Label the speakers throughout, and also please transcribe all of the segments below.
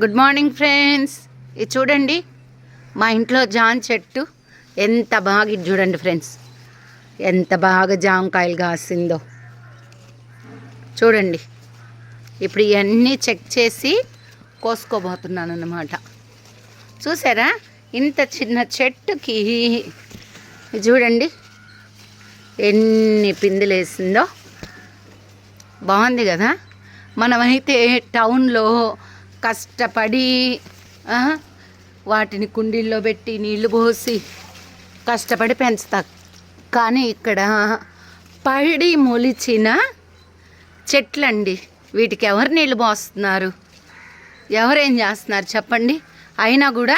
Speaker 1: Good morning friends. ఇది చూడండి మా ఇంట్లో జాన్ చెట్టు ఎంత బాగా ఇది చూడండి ఫ్రెండ్స్. ఎంత బాగా జామకాయలు కాసిందో. చూడండి ఇప్పుడు ఇవన్నీ చెక్ చేసి కోసుకోబోతున్నాను అన్నమాట. చూసారా? ఇంత చిన్న చెట్టుకి ఇది చూడండి ఎన్ని పిందులు వేసిందో. బాగుంది కదా? మనమైతే టౌన్లో కష్టపడి వాటిని కుండీల్లో పెట్టి నీళ్ళు పోసి కష్టపడి పెంచుతా. కానీ ఇక్కడ పడి మొలిచిన చెట్లండి వీటికి ఎవరు నీళ్ళు పోస్తున్నారు? ఎవరేం చేస్తున్నారు చెప్పండి? అయినా కూడా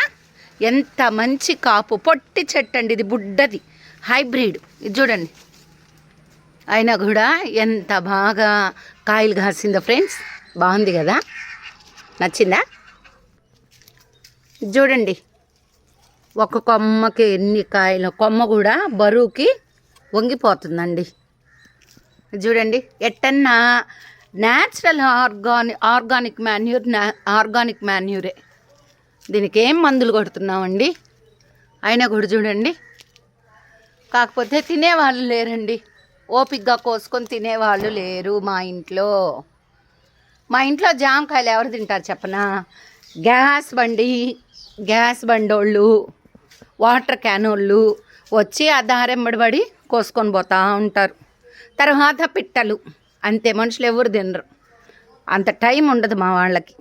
Speaker 1: ఎంత మంచి కాపు పొట్టి చెట్టు అండి ఇది బుడ్డది హైబ్రిడ్. ఇది చూడండి. అయినా కూడా ఎంత బాగా కాయలు కాసిందో ఫ్రెండ్స్ బాగుంది కదా? నచ్చిందా? చూడండి. ఒక కొమ్మకి ఎన్ని కాయలు కొమ్మ కూడా బరువుకి వంగిపోతుందండి. చూడండి. ఎట్టన్నా natural organic organic manure organic మాన్యూరే దీనికి ఏం. మందులు కొడుతున్నామండి? అయినా కూడా చూడండి. కాకపోతే తినేవాళ్ళు లేరండి. ఓపిగ్గా కోసుకొని తినేవాళ్ళు లేరు మా ఇంట్లో. మా ఇంట్లో జామకాయలు ఎవరు తింటారు చెప్పనా? గ్యాస్ బండి గ్యాస్ బండోళ్ళు వాటర్ క్యానోళ్ళు వచ్చి ఆ దారెంబడి పడి కోసుకొని పోతూ ఉంటారు. తర్వాత పిట్టలు. అంతే మనుషులు ఎవరు తినరు. అంత టైం ఉండదు మా వాళ్ళకి.